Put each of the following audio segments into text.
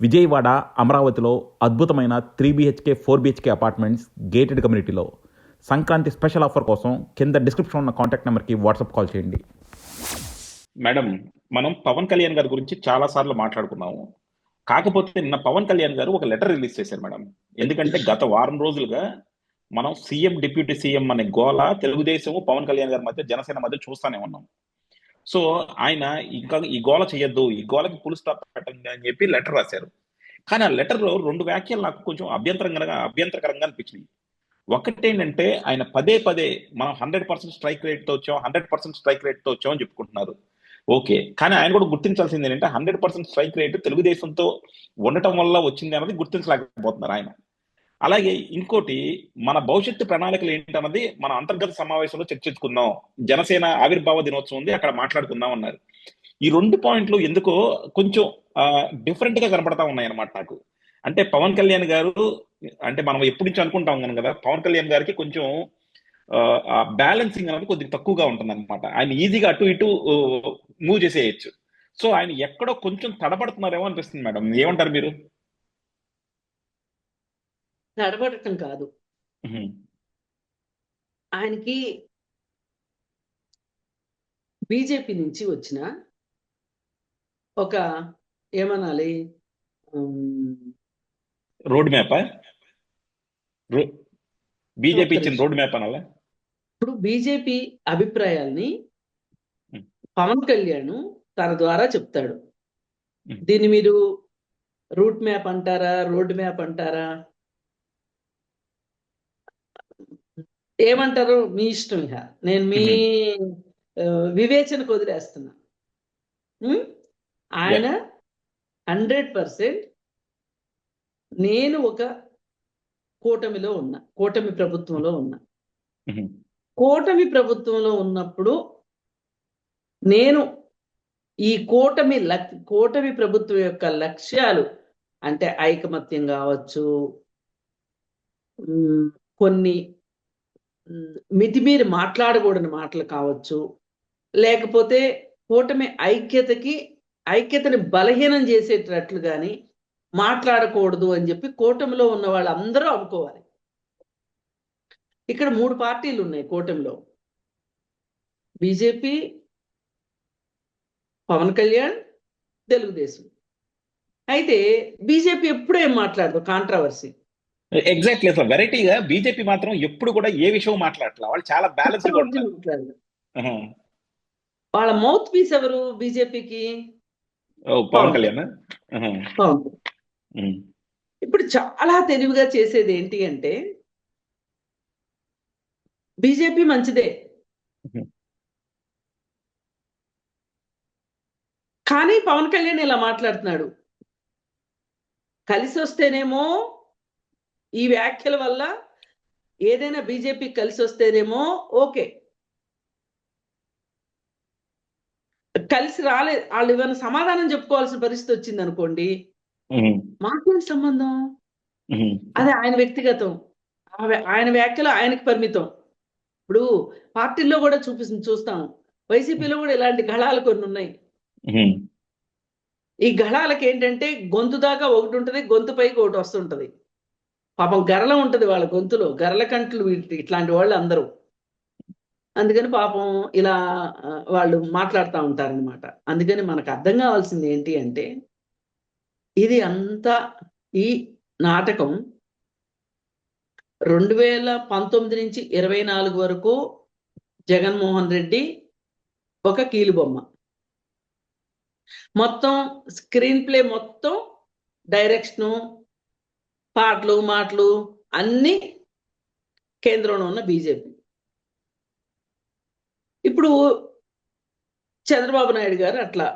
విజయవాడ అమరావతిలో అద్భుతమైన three BHK four BHK apartments gated కమ్యూనిటీలో సంక్రాంతి స్పెషల్ ఆఫర్ కోసం కింద డిస్క్రిప్షన్ ఉన్న కాంటాక్ట్ నెంబర్కి వాట్సాప్ కాల్ చేయండి. మేడం మనం పవన్ కళ్యాణ్ గారి గురించి చాలా సార్లు మాట్లాడుకున్నాము. కాకపోతే నిన్న పవన్ కళ్యాణ్ గారు ఒక లెటర్ రిలీజ్ చేశారు మేడం. ఎందుకంటే గత వారం రోజులుగా మనం సీఎం డిప్యూటీ సీఎం అనే గోల తెలుగుదేశం పవన్ కళ్యాణ్ గారి మధ్య జనసేన మధ్య చూస్తానే ఉన్నాం. సో ఆయన ఇంకా ఈ గోల చేయొద్దు ఈ గోలకి పులు స్టాప్ పెట్టండి అని చెప్పి లెటర్ రాశారు. కానీ ఆ లెటర్లో రెండు వ్యాఖ్యలు నాకు కొంచెం అభ్యంతరంగా అభ్యంతరకరంగా అనిపించింది ఒకటేంటంటే ఆయన పదే పదే మనం హండ్రెడ్ పర్సెంట్ స్ట్రైక్ రేట్తో వచ్చాం హండ్రెడ్ పర్సెంట్ స్ట్రైక్ రేట్తో వచ్చామని వచ్చాం అని చెప్పుకుంటున్నారు. ఓకే. కానీ ఆయన కూడా గుర్తించాల్సింది ఏంటంటే హండ్రెడ్ పర్సెంట్ స్ట్రైక్ రేట్ తెలుగుదేశంతో ఉండటం వల్ల వచ్చింది అన్నది గుర్తించలేకపోతున్నారు ఆయన. అలాగే ఇంకోటి మన భవిష్యత్తు ప్రణాళికలు ఏంటన్నది మన అంతర్గత సమావేశంలో చర్చించుకుందాం. జనసేన ఆవిర్భావ దినోత్సవం ఉంది అక్కడ మాట్లాడుకుందాం అన్నారు. ఈ రెండు పాయింట్లు ఎందుకో కొంచెం డిఫరెంట్గా కనపడతా ఉన్నాయి అనమాట నాకు. అంటే పవన్ కళ్యాణ్ గారు అంటే మనం ఎప్పటి నుంచి అనుకుంటాం కనుక కదా పవన్ కళ్యాణ్ గారికి కొంచెం బ్యాలెన్సింగ్ అనేది కొద్దిగా తక్కువగా ఉంటుంది అనమాట ఆయన ఈజీగా అటు ఇటు మూవ్ చేసేయచ్చు. సో ఆయన ఎక్కడో కొంచెం తడబడుతున్నారేమో అనిపిస్తుంది మేడం. ఏమంటారు మీరు? తడబడటం కాదు. ఆయనకి బీజేపీ నుంచి వచ్చిన ఒక ఏమనాలి రోడ్ మ్యాపా బీజేపీ ఇచ్చిన. రోడ్ మ్యాప్ అనాలా ఇప్పుడు బీజేపీ అభిప్రాయాల్ని. పవన్ కళ్యాణ్ తన ద్వారా చెప్తాడు. దీన్ని మీరు రూట్ మ్యాప్ అంటారా రోడ్ మ్యాప్ అంటారా ఏమంటారు? మీ ఇష్టం ఇక నేను మీ వివేచనకు వదిలేస్తున్నా? ఆయన హండ్రెడ్ పర్సెంట్ నేను ఒక కూటమిలో ఉన్నా. కూటమి ప్రభుత్వంలో ఉన్నా. కూటమి ప్రభుత్వంలో ఉన్నప్పుడు నేను ఈ కూటమి లక్ కూటమి ప్రభుత్వం యొక్క లక్ష్యాలు అంటే ఐకమత్యం కావచ్చు కొన్ని మితిమీరి మాట్లాడకూడని మాటలు కావచ్చు. లేకపోతే కూటమి ఐక్యతకి ఐక్యతని బలహీనం చేసేటట్లు కానీ మాట్లాడకూడదు అని చెప్పి కూటమిలో ఉన్న వాళ్ళందరూ అనుకోవాలి. ఇక్కడ మూడు పార్టీలు ఉన్నాయి కూటమిలో. బీజేపీ పవన్ కళ్యాణ్ తెలుగుదేశం. అయితే బీజేపీ ఎప్పుడేం ఏం మాట్లాడదు? కాంట్రవర్సీ. ఎగ్జాక్ట్లీ అసలు వెరైటీగా బీజేపీ మాత్రం ఎప్పుడు కూడా ఏ విషయం మాట్లాడట్లా. వాళ్ళు చాలా బ్యాలెన్స్. వాళ్ళ మౌత్ పీస్ ఎవరు బీజేపీకి పవన్ కళ్యాణ్. ఇప్పుడు చాలా తెలివిగా చేసేది ఏంటి అంటే బీజేపీ మంచిదే. కానీ పవన్ కళ్యాణ్ ఇలా మాట్లాడుతున్నాడు. కలిసి వస్తేనేమో ఈ వ్యాఖ్యల వల్ల ఏదైనా బీజేపీ కలిసి వస్తేనేమో ఓకే. కలిసి రాలే వాళ్ళు ఏమైనా సమాధానం చెప్పుకోవాల్సిన పరిస్థితి వచ్చింది అనుకోండి. మాకేం సంబంధం. అది ఆయన వ్యక్తిగతం. ఆయన వ్యాఖ్యలు ఆయనకి పరిమితం. ఇప్పుడు పార్టీల్లో కూడా చూపి చూస్తాం. వైసీపీలో కూడా ఇలాంటి గళాలు కొన్ని ఉన్నాయి. ఈ గళాలకి ఏంటంటే గొంతు దాకా ఒకటి ఉంటుంది గొంతు పైకి ఒకటి వస్తుంటది. పాపం గరల ఉంటుంది వాళ్ళ గొంతులో. గరల కంట్లు వీటి- ఇట్లాంటి వాళ్ళు అందరూ. అందుకని పాపం ఇలా వాళ్ళు మాట్లాడుతూ ఉంటారనమాట అందుకని మనకు అర్థం కావాల్సింది ఏంటి అంటే ఇది అంతా ఈ నాటకం రెండు వేల పంతొమ్మిది నుంచి ఇరవై నాలుగు వరకు జగన్మోహన్ రెడ్డి ఒక కీలుబొమ్మ. మొత్తం స్క్రీన్ ప్లే మొత్తం డైరెక్షను పాటలు మాటలు అన్ని కేంద్రంలో ఉన్న బీజేపీ. ఇప్పుడు చంద్రబాబు నాయుడు గారు అట్లా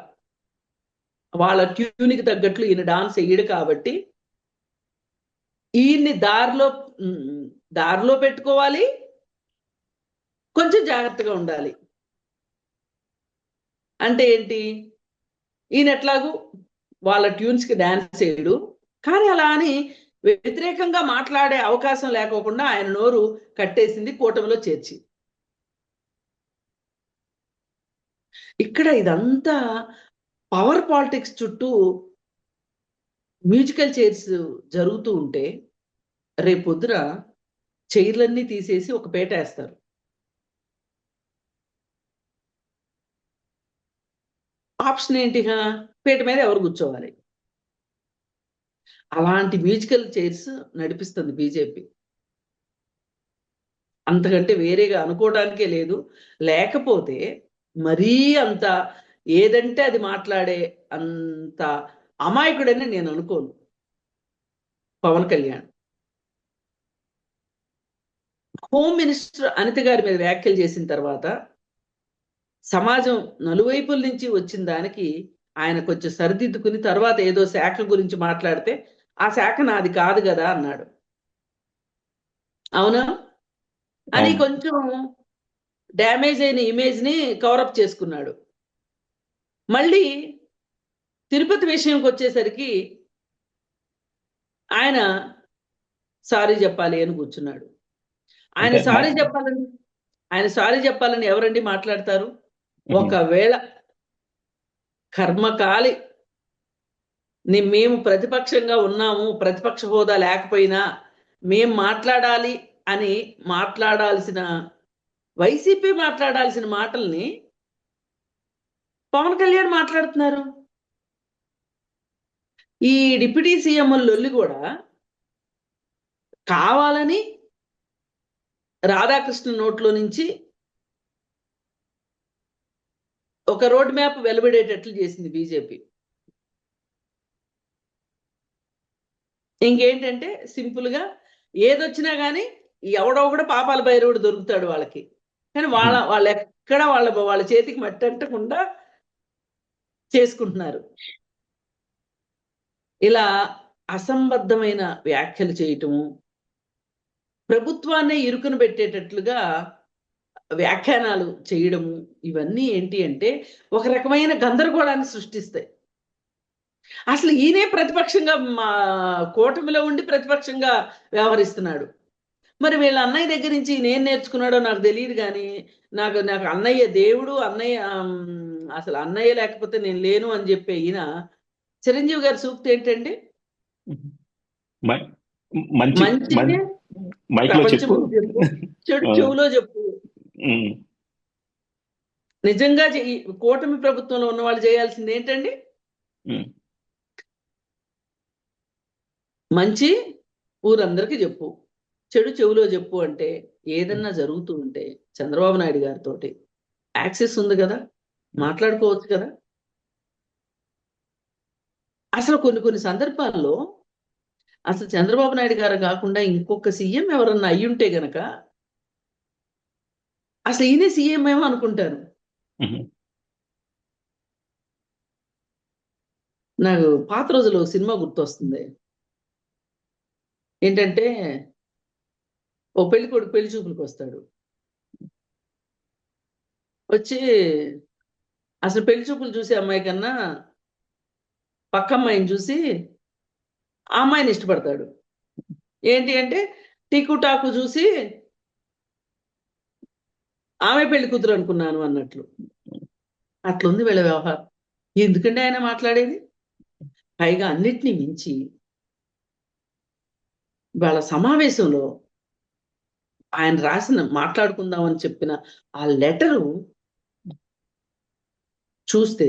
వాళ్ళ ట్యూన్కి తగ్గట్లు ఈయన డాన్స్ వేయడు కాబట్టి ఈయన్ని దారిలో దారిలో పెట్టుకోవాలి కొంచెం జాగ్రత్తగా ఉండాలి. అంటే ఏంటి? ఈయన ఎట్లాగూ వాళ్ళ ట్యూన్స్కి డాన్స్ చేయడు కానీ అలా అని వ్యతిరేకంగా మాట్లాడే అవకాశం లేకోకుండా ఆయన నోరు కట్టేసింది కూటమిలో చేర్చి. ఇక్కడ ఇదంతా పవర్ పాలిటిక్స్ చుట్టూ మ్యూజికల్ చైర్స్ జరుగుతూ ఉంటే రేపొద్దున చైర్లన్నీ తీసేసి ఒక పేట వేస్తారు. ఆప్షన్ ఏంటిగా? పేట మీద ఎవరు కూర్చోవాలి? అలాంటి మ్యూజికల్ చైర్స్ నడిపిస్తుంది బీజేపీ. అంతకంటే వేరేగా అనుకోవడానికే లేదు. లేకపోతే మరీ అంత ఏదంటే అది మాట్లాడే అంత అమాయకుడని నేను అనుకోను. పవన్ కళ్యాణ్. హోమ్ మినిస్టర్ అనిత గారి మీద వ్యాఖ్యలు చేసిన తర్వాత సమాజం నలువైపుల నుంచి వచ్చిన దానికి ఆయన కొంచెం సరిదిద్దుకుని తర్వాత ఏదో శాఖ గురించి మాట్లాడితే ఆ శాఖ నాది కాదు కదా అన్నాడు. అవునా? అని. కొంచెం డ్యామేజ్ అయిన ఇమేజ్ని కవరప్ చేసుకున్నాడు. మళ్ళీ తిరుపతి విషయంకి వచ్చేసరికి ఆయన సారీ చెప్పాలి అని కూర్చున్నాడు. ఆయన సారీ చెప్పాలని ఆయన సారీ చెప్పాలని ఎవరండి మాట్లాడతారు? ఒకవేళ కర్మకాలి మేము ప్రతిపక్షంగా ఉన్నాము ప్రతిపక్ష హోదా లేకపోయినా మేం మాట్లాడాలి అని మాట్లాడాల్సిన వైసీపీ మాట్లాడాల్సిన మాటల్ని పవన్ కళ్యాణ్ మాట్లాడుతున్నారు. ఈ డిప్యూటీ సీఎం లొల్లి కూడా కావాలని రాధాకృష్ణ నోట్లో నుంచి ఒక రోడ్ మ్యాప్ వెలువడేటట్లు చేసింది బీజేపీ. ఇంకేంటంటే సింపుల్గా ఏదొచ్చినా కానీ ఎవడో కూడా పాపాల భైరవుడు దొరుకుతాడు వాళ్ళకి. కానీ వాళ్ళ వాళ్ళు ఎక్కడ వాళ్ళ వాళ్ళ చేతికి మట్టంటకుండా చేసుకుంటున్నారు. ఇలా అసంబద్ధమైన వ్యాఖ్యలు చేయటము ప్రభుత్వాన్నే ఇరుకును పెట్టేటట్లుగా వ్యాఖ్యానాలు చేయడము ఇవన్నీ ఏంటి అంటే ఒక రకమైన గందరగోళాన్ని సృష్టిస్తాయి. అసలు ఈయనే ప్రతిపక్షంగా మా కూటమిలో ఉండి ప్రతిపక్షంగా వ్యవహరిస్తున్నాడు. మరి వీళ్ళ అన్నయ్య దగ్గర నుంచి నేను నేర్చుకున్నాడో నాకు తెలియదు కానీ నాకు నాకు అన్నయ్య దేవుడు అన్నయ్య అసలు అన్నయ్య లేకపోతే నేను లేను అని చెప్పే ఈయన చిరంజీవి గారి సూక్తి ఏంటండి? చెడు. చెవులో చెప్పు. నిజంగా. కూటమి ప్రభుత్వంలో ఉన్న వాళ్ళు చేయాల్సింది ఏంటండి? మంచి ఊరందరికీ చెప్పు. చెడు చెవులో చెప్పు అంటే ఏదన్నా జరుగుతూ ఉంటే చంద్రబాబు నాయుడు గారితో యాక్సెస్ ఉంది కదా? మాట్లాడుకోవచ్చు కదా? అసలు కొన్ని కొన్ని సందర్భాల్లో అసలు చంద్రబాబు నాయుడు గారు కాకుండా ఇంకొక సీఎం ఎవరన్నా అయ్యుంటే గనక అసలు ఈయనే సీఎం ఏమో అనుకుంటారు ఉమ్, నాకు పాత రోజుల్లో ఒక సినిమా గుర్తొస్తుంది. ఏంటంటే ఓ పెళ్ళి కొడుకు పెళ్ళి చూపులకు వస్తాడు. వచ్చి అసలు పెళ్ళి చూపులు చూసే అమ్మాయి కన్నా పక్క అమ్మాయిని చూసి ఆ అమ్మాయిని ఇష్టపడతాడు. ఏంటి అంటే టీకు టాకు చూసి ఆమె పెళ్ళి కూతురు అనుకున్నాను అన్నట్లు. అట్లుంది వీళ్ళ వ్యవహారం. ఎందుకంటే ఆయన మాట్లాడేది? పైగా అన్నిటినీ మించి వాళ్ళ సమావేశంలో ఆయన రాసిన మాట్లాడుకుందామని చెప్పిన ఆ లెటరు చూస్తే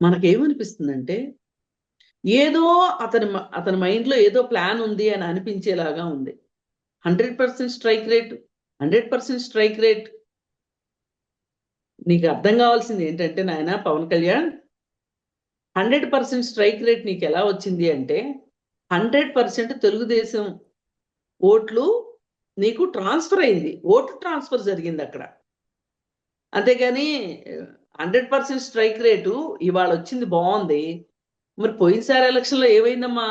మనకేమనిపిస్తుందంటే ఏదో అతని మ- అతని మైండ్లో ఏదో ప్లాన్ ఉంది అని అనిపించేలాగా ఉంది. Hundred percent strike rate hundred percent strike rate. నీకు అర్థం కావాల్సింది ఏంటంటే నాయన Pawan Kalyan hundred percent strike rate నీకు ఎలా వచ్చింది అంటే హండ్రెడ్ పర్సెంట్ తెలుగుదేశం ఓట్లు నీకు ట్రాన్స్ఫర్ అయింది. ఓటు ట్రాన్స్ఫర్ జరిగింది అక్కడ. అంతేగాని హండ్రెడ్ పర్సెంట్ స్ట్రైక్ రేటు ఇవాళ వచ్చింది బాగుంది. మరి పోయినసారి ఎలక్షన్లో ఏమైందమ్మా?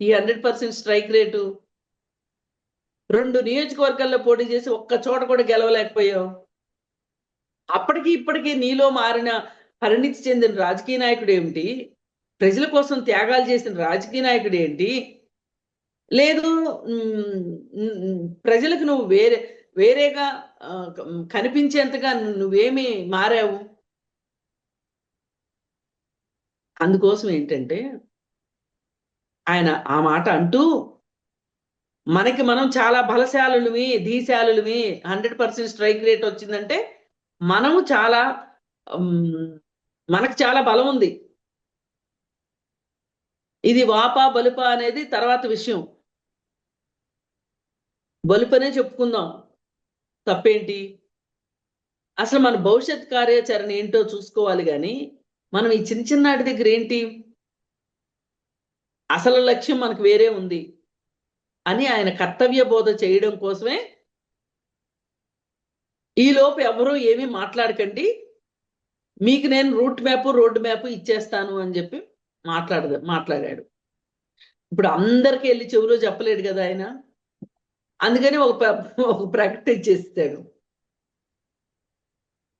ఈ హండ్రెడ్ పర్సెంట్ స్ట్రైక్ రేటు. రెండు నియోజకవర్గాల్లో పోటీ చేసి ఒక్క చోట కూడా గెలవలేకపోయావు. అప్పటికి ఇప్పటికీ నీలో మారిన పరిణితి చెందిన రాజకీయ నాయకుడు ఏమిటి? ప్రజల కోసం త్యాగాలు చేసిన రాజకీయ నాయకుడు ఏంటి? లేదు ప్రజలకు నువ్వు వేరే వేరేగా కనిపించేంతగా నువ్వేమి మారావు? అందుకోసం ఏంటంటే ఆయన ఆ మాట అంటూ మనకి మనం చాలా బలశాలులవి ధీశాలులమి హండ్రెడ్ పర్సెంట్ స్ట్రైక్ రేట్ వచ్చిందంటే మనము చాలా మనకు చాలా బలం ఉంది. ఇది వాపా బలుప అనేది తర్వాత విషయం. బలుపనే చెప్పుకుందాం. తప్పేంటి? అసలు మన భవిష్యత్ కార్యాచరణ ఏంటో చూసుకోవాలి కానీ మనం ఈ చిన్న చిన్నాటి దగ్గర ఏంటి? అసలు లక్ష్యం మనకు వేరే ఉంది అని ఆయన కర్తవ్య బోధ చేయడం కోసమే ఈలోపు ఎవరూ ఏమీ మాట్లాడకండి. మీకు నేను రూట్ మ్యాప్ రోడ్డు మ్యాప్ ఇచ్చేస్తాను అని చెప్పి మాట్లాడదు మాట్లాడాడు. ఇప్పుడు అందరికి వెళ్ళి చెవిలో చెప్పలేడు కదా ఆయన. అందుకని ఒక ఒక ప్రకటన చేస్తాడు.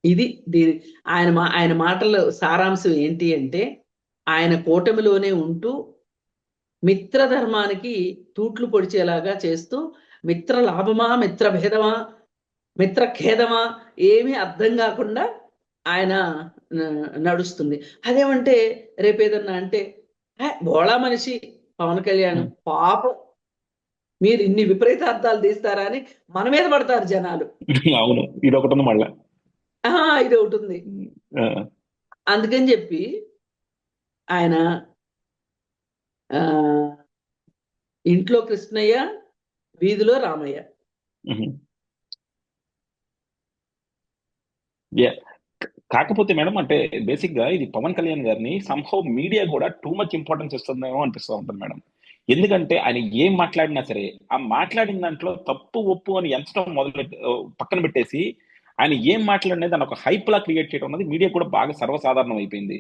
ఇది దీని ఆయన మా ఆయన మాటల సారాంశం ఏంటి అంటే ఆయన కూటమిలోనే ఉంటూ మిత్రధర్మానికి తూట్లు పొడిచేలాగా చేస్తూ మిత్ర లాభమా మిత్ర భేదమా మిత్ర ఖేదమా ఏమీ అర్థం కాకుండా ఆయన నడుస్తుంది. అదేమంటే రేపేదన్నా అంటే "హే, బోళా మనిషి పవన్ కళ్యాణ్ పాపం. మీరు ఇన్ని విపరీతార్థాలు తీస్తారా అని మన మీద పడతారు జనాలు. అవును ఇది ఒకటి ఉంది మళ్ళా. ఇది ఒకటి ఉంది అందుకని చెప్పి ఆయన ఇంట్లో కృష్ణయ్య వీధిలో రామయ్య. కాకపోతే మేడం అంటే బేసిక్గా ఇది పవన్ కళ్యాణ్ గారిని సంహౌ మీడియా కూడా టూ మచ్ ఇంపార్టెన్స్ ఇస్తుందేమో అనిపిస్తూ ఉంటుంది మేడం. ఎందుకంటే ఆయన ఏం మాట్లాడినా సరే ఆ మాట్లాడిన దాంట్లో తప్పు ఒప్పు అని ఎంచడం మొదలు పక్కన పెట్టేసి ఆయన ఏం మాట్లాడినా దాని ఒక హైప్ లా క్రియేట్ చేయడం అనేది మీడియా కూడా బాగా సర్వసాధారణం అయిపోయింది.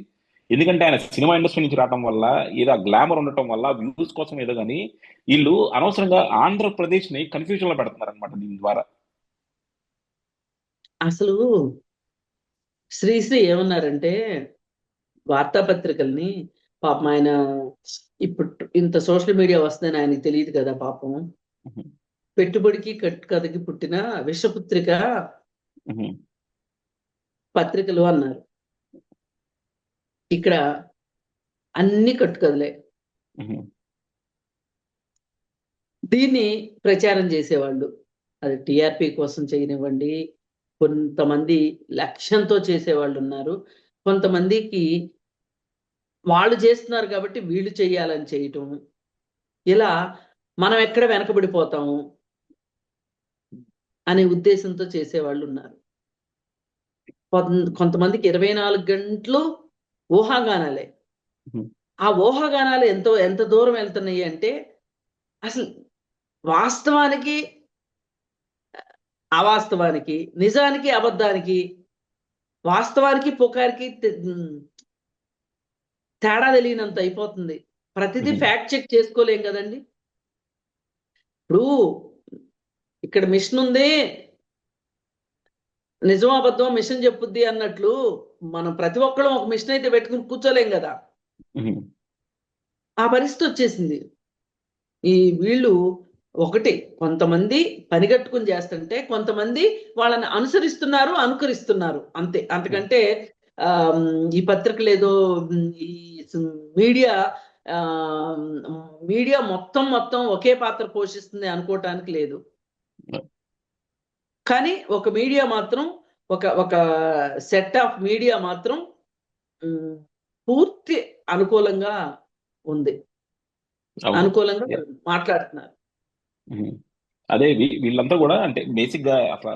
ఎందుకంటే ఆయన సినిమా ఇండస్ట్రీ నుంచి రావడం వల్ల ఏదో గ్లామర్ ఉండటం వల్ల వ్యూస్ కోసం ఏదో కానీ వీళ్ళు అనవసరంగా ఆంధ్రప్రదేశ్ని కన్ఫ్యూజన్లో పెడుతున్నారు అనమాట దీని ద్వారా. అసలు శ్రీశ్రీ ఏమన్నారంటే వార్తాపత్రికల్ని పాపం ఆయన ఇప్పుడు ఇంత సోషల్ మీడియా వస్తుందని ఆయనకి తెలియదు కదా పాపం. పెట్టుబడికి కట్టుకథకి పుట్టిన విషపుత్రిక. పత్రికలు అన్నారు ఇక్కడ అన్ని కట్టుకథలే ఉహు. దీన్ని ప్రచారం చేసేవాళ్ళు అది టిఆర్పి కోసం చేయనివ్వండి కొంతమంది లక్ష్యంతో చేసేవాళ్ళు ఉన్నారు కొంతమందికి వాళ్ళు చేస్తున్నారు కాబట్టి వీళ్ళు చేయాలని చేయటం. ఇలా మనం ఎక్కడ వెనకబడిపోతాము అనే ఉద్దేశంతో చేసేవాళ్ళు ఉన్నారు కొంతమందికి ఇరవై నాలుగు గంటలు ఊహాగానాలే. ఆ ఊహాగానాలు ఎంతో ఎంత దూరం వెళ్తున్నాయి అంటే అసలు వాస్తవానికి అవాస్తవానికి నిజానికి అబద్ధానికి వాస్తవానికి పుకారికి తేడా తెలియనంత అయిపోతుంది. ప్రతిదీ. ఫ్యాక్ట్ చెక్ చేసుకోలేం కదండి. ఇప్పుడు ఇక్కడ మిషన్ ఉంది. నిజం అబద్ధం మిషన్ చెప్పుద్ది అన్నట్లు మనం ప్రతి ఒక్కళ్ళం ఒక మిషన్ అయితే పెట్టుకుని కూర్చోలేం కదా. ఆ పరిస్థితి వచ్చేసింది. ఈ వీళ్ళు ఒకటి కొంతమంది పనిగట్టుకుని చేస్తుంటే కొంతమంది వాళ్ళని అనుసరిస్తున్నారు అనుకరిస్తున్నారు. అంతే. అంతకంటే ఆమ్, ఈ పత్రికలు ఏదో ఈ మీడియా మీడియా మొత్తం మొత్తం ఒకే పాత్ర పోషిస్తుంది అనుకోవటానికి లేదు. కానీ ఒక మీడియా మాత్రం ఒక ఒక సెట్ ఆఫ్ మీడియా మాత్రం పూర్తి అనుకూలంగా ఉంది. అనుకూలంగా మాట్లాడుతున్నారు. అదే వీ- వీళ్ళంతా కూడా అంటే బేసిక్గా అసలు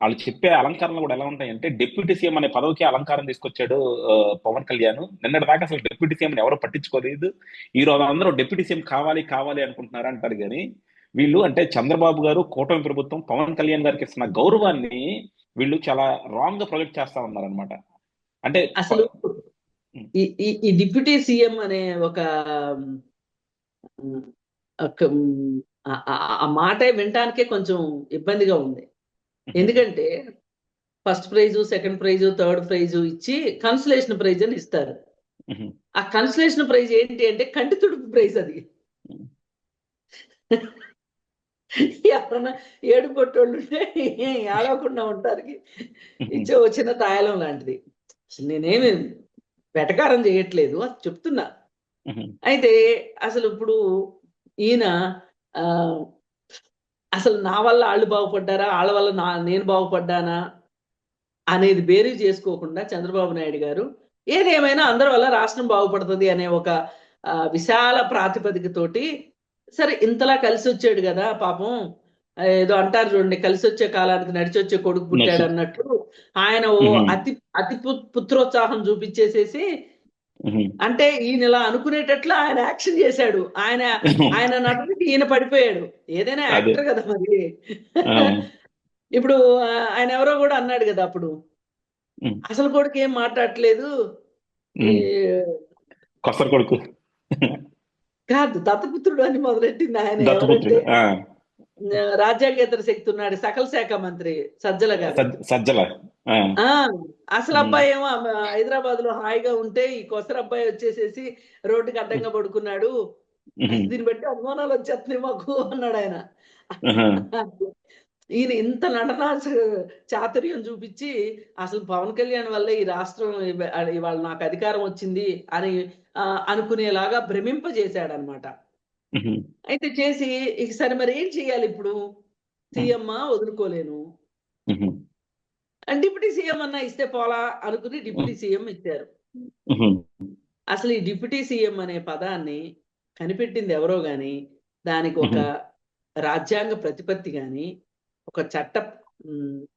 వాళ్ళు చెప్పే అలంకరణలు కూడా ఎలా ఉంటాయంటే డిప్యూటీ సీఎం అనే పదవికి అలంకారం తీసుకొచ్చాడు పవన్ కళ్యాణ్. నిన్నటి దాకా అసలు డిప్యూటీ సీఎం ఎవరు పట్టించుకోలేదు. ఈ రోజు అందరూ డిప్యూటీ సీఎం కావాలి కావాలి అనుకుంటున్నారు అంటారు కానీ వీళ్ళు అంటే చంద్రబాబు గారు కూటమి ప్రభుత్వం పవన్ కళ్యాణ్ గారికి ఇస్తున్న గౌరవాన్ని వీళ్ళు చాలా రాంగ్గా ప్రొజెక్ట్ చేస్తా ఉన్నారు అనమాట అంటే అసలు ఈ ఈ ఈ డిప్యూటీ సీఎం అనే ఒక ఒక, ఆ- మాట వినటానికే కొంచెం ఇబ్బందిగా ఉంది. ఎందుకంటే first prize second prize third prize ఇచ్చి కన్సలేషన్ ప్రైజ్ అని ఇస్తారు. ఆ కన్సలేషన్ ప్రైజ్ ఏంటి అంటే కంటి తుడుపు ప్రైజ్ అది. ఎవరన్నా ఏడు కొట్టోళ్ళు ఉంటే ఏడవకుండా ఉంటారికి ఇచ్చే ఓ చిన్న తాయలం లాంటిది. నేనేమి వెటకారం చేయట్లేదు అది చెప్తున్నా. అయితే అసలు ఇప్పుడు ఈయన అసలు నా వల్ల వాళ్ళు బాగుపడ్డారా? వాళ్ళ వల్ల నా నేను బాగుపడ్డానా? అనేది బేరీ చేసుకోకుండా చంద్రబాబు నాయుడు గారు ఏదేమైనా అందరి వల్ల రాష్ట్రం బాగుపడుతుంది అనే ఒక విశాల ప్రాతిపదికతోటి సరే ఇంతలా కలిసి వచ్చాడు కదా పాపం. ఏదో అంటారు చూడండి కలిసి వచ్చే కాలానికి నడిచి వచ్చే కొడుకు పుట్టాడు అన్నట్లు ఆయన ఓ. అతి అతి పుత్రోత్సాహం చూపించేసేసి అంటే ఈయన ఇలా అనుకునేటట్లు ఆయన యాక్షన్ చేశాడు. ఆయన ఆయన నటనకి ఈయన పడిపోయాడు. ఏదైనా. యాక్టర్ కదా మరి. ఇప్పుడు ఆయన ఎవరో కూడా అన్నాడు కదా అప్పుడు. అసలు కొడుకు ఏం మాట్లాడట్లేదు. కొడుకు. కాదు దత్తపుత్రుడు అని మొదలెట్టింది ఆయన రాజ్యాంగేతర శక్తి ఉన్నాడు సకల శాఖ మంత్రి సజ్జల గారు. సజ్జ- సజ్జల. అసలు అబ్బాయి ఏమో హైదరాబాద్లో హాయిగా ఉంటే ఈ కొసర అబ్బాయి వచ్చేసేసి రోడ్డుకి అడ్డంగా పడుకున్నాడు. దీన్ని బట్టి అనుమానాలు వచ్చేస్తున్నాయి మాకు అన్నాడు ఆయన. ఈయన ఇంత నటన చాతుర్యం చూపించి అసలు పవన్ కళ్యాణ్ వల్లే ఈ రాష్ట్రం ఇవ- ఇవాళ నాకు అధికారం వచ్చింది అని అనుకునేలాగా భ్రమింపజేశాడు అనమాట ఉహు, అయితే చేసి ఇక సరే మరి ఏం చేయాలి ఇప్పుడు? సీఎం వదులుకోలేను. డిప్యూటీ సీఎం అన్నా ఇస్తే పోలా అనుకుని డిప్యూటీ సీఎం ఇచ్చారు. అసలు ఈ డిప్యూటీ సీఎం అనే పదాన్ని కనిపెట్టింది ఎవరో గాని దానికి ఒక రాజ్యాంగ ప్రతిపత్తి గాని ఒక చట్ట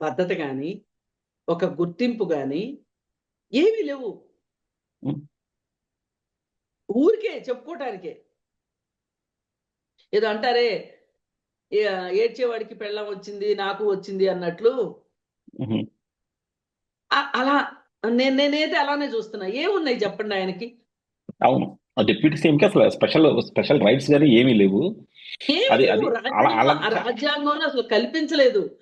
పద్ధతి గాని ఒక గుర్తింపు గాని ఏమీ లేవు. ఊరికే చెప్పుకోవటానికే ఏదో అంటారే ఏడ్చేవాడికి పెళ్ళం వచ్చింది నాకు వచ్చింది అన్నట్లు. అలా నేను నేనైతే అలానే చూస్తున్నా. ఏమున్నాయి చెప్పండి ఆయనకి? అవును. డిప్యూటీ సీఎం కి అసలు స్పెషల్ స్పెషల్ రైట్స్ కానీ ఏమీ లేవు. అది-. అది రాజ్యాంగం- రాజ్యాంగంలో అసలు కల్పించలేదు.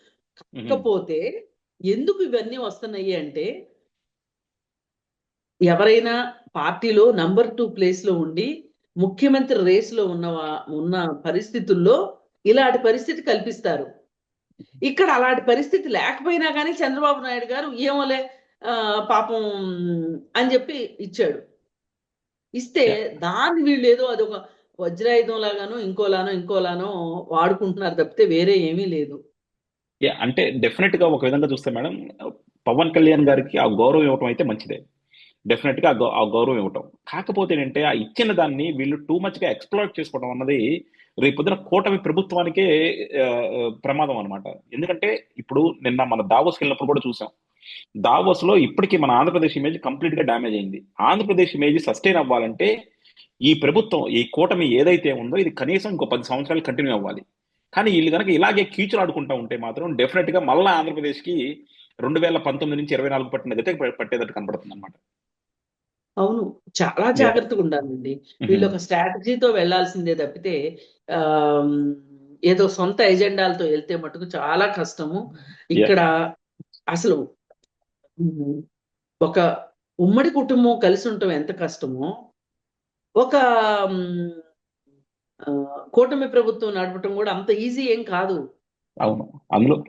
కాకపోతే ఎందుకు ఇవన్నీ వస్తున్నాయి అంటే ఎవరైనా పార్టీలో నంబర్ టూ ప్లేస్లో ఉండి ముఖ్యమంత్రి రేస్లో ఉన్న ఉన్న పరిస్థితుల్లో ఇలాంటి పరిస్థితి కల్పిస్తారు. ఇక్కడ అలాంటి పరిస్థితి లేకపోయినా కానీ చంద్రబాబు నాయుడు గారు ఏమోలే పాపం అని చెప్పి ఇచ్చాడు. ఇస్తే దాన్ని వీళ్ళు ఏదో అదొక వజ్రాయుధం లాగానో ఇంకోలానో ఇంకోలానో వాడుకుంటున్నారు తప్పితే వేరే ఏమీ లేదు. అంటే డెఫినెట్గా ఒక విధంగా చూస్తే మేడం పవన్ కళ్యాణ్ గారికి ఆ గౌరవం ఇవ్వటం అయితే మంచిదే. డెఫినెట్గా ఆ గౌ- ఆ గౌరవం ఇవ్వటం. కాకపోతే ఏంటంటే ఆ ఇచ్చిన దాన్ని వీళ్ళు టూ మచ్గా ఎక్స్ప్లోర్ చేసుకోవడం అన్నది రేపు పొద్దున కూటమి ప్రభుత్వానికే ప్రమాదం అనమాట ఎందుకంటే ఇప్పుడు నిన్న మన దావోస్కి వెళ్ళినప్పుడు కూడా చూసాం. దావోస్లో ఇప్పటికీ మన ఆంధ్రప్రదేశ్ ఇమేజ్ కంప్లీట్గా డ్యామేజ్ అయింది. ఆంధ్రప్రదేశ్ ఇమేజ్ సస్టైన్ అవ్వాలంటే ఈ ప్రభుత్వం ఈ కూటమి ఏదైతే ఉందో ఇది కనీసం ఇంకో పది సంవత్సరాలు కంటిన్యూ అవ్వాలి. కానీ వీళ్ళు కనుక ఇలాగే కీచులు ఆడుకుంటా ఉంటే మాత్రం డెఫినెట్గా మళ్ళా ఆంధ్రప్రదేశ్కి రెండు వేల పంతొమ్మిది నుంచి ఇరవై నాలుగు పట్టిన గతే పట్టేటట్టు కనబడుతుంది అనమాట అవును. చాలా జాగ్రత్తగా ఉండాలండి. వీళ్ళు ఒక స్ట్రాటజీతో వెళ్ళాల్సిందే తప్పితే ఏదో సొంత ఎజెండాలతో వెళ్తే మటుకు చాలా కష్టము. ఇక్కడ అసలు ఒక ఉమ్మడి కుటుంబం కలిసి ఉండటం ఎంత కష్టమో ఒక కూటమి ప్రభుత్వం నడపటం కూడా అంత ఈజీ ఏం కాదు. అవును. అందులో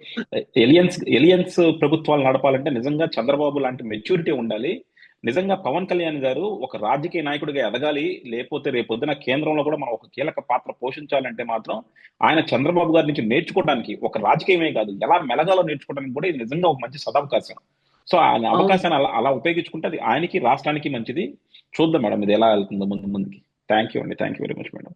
ఎలియన్స్ ఎలియన్స్ ప్రభుత్వాలు నడపాలంటే నిజంగా చంద్రబాబు లాంటి మెచ్యూరిటీ ఉండాలి. నిజంగా పవన్ కళ్యాణ్ గారు ఒక రాజకీయ నాయకుడిగా ఎదగాలి లేకపోతే రేపొద్దున కేంద్రంలో కూడా మనం ఒక కీలక పాత్ర పోషించాలంటే మాత్రం ఆయన చంద్రబాబు గారి నుంచి నేర్చుకోవడానికి ఒక రాజకీయమే కాదు ఎలా మెలగాలో నేర్చుకోవడానికి కూడా ఇది నిజంగా ఒక మంచి సదవకాశం. సో ఆయన అవకాశాన్ని అలా అలా ఉపయోగించుకుంటే అది ఆయనకి రాష్ట్రానికి మంచిది. చూద్దాం మేడం ఇది ఎలా వెళ్తుందో ముందు ముందుకి. థ్యాంక్ యూ అండి. Thank you very much madam.